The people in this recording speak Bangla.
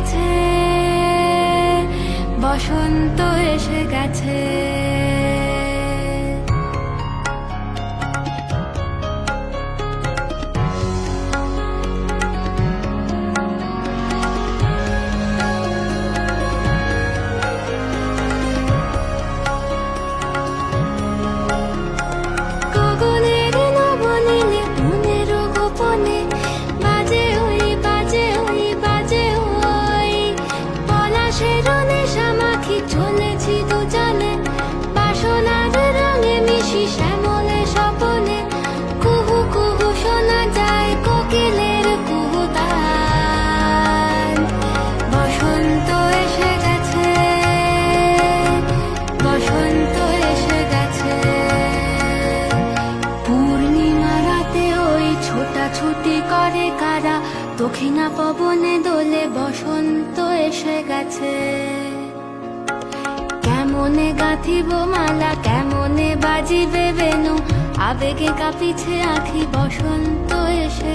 গেছে বসন্ত এসে গেছে। মাখি চলেছি দুজনে বাসনার রঙে মিশি শ্যামলে স্বপনে। কুহু কুহু শোনা যায় কোকিলের কুহুতান বসন্ত এসে গেছে, বসন্ত এসে গেছে। পূর্ণিমা রাতে ওই ছোটাছুটি করে কারা? দক্ষিণা পবনে দোলে বসন্ত এসে গেছে। কেমনে গাঁথিব মালা কেমনে বাজিবে বেনু? আবেগে কাঁপিছে আখি বসন্ত এসে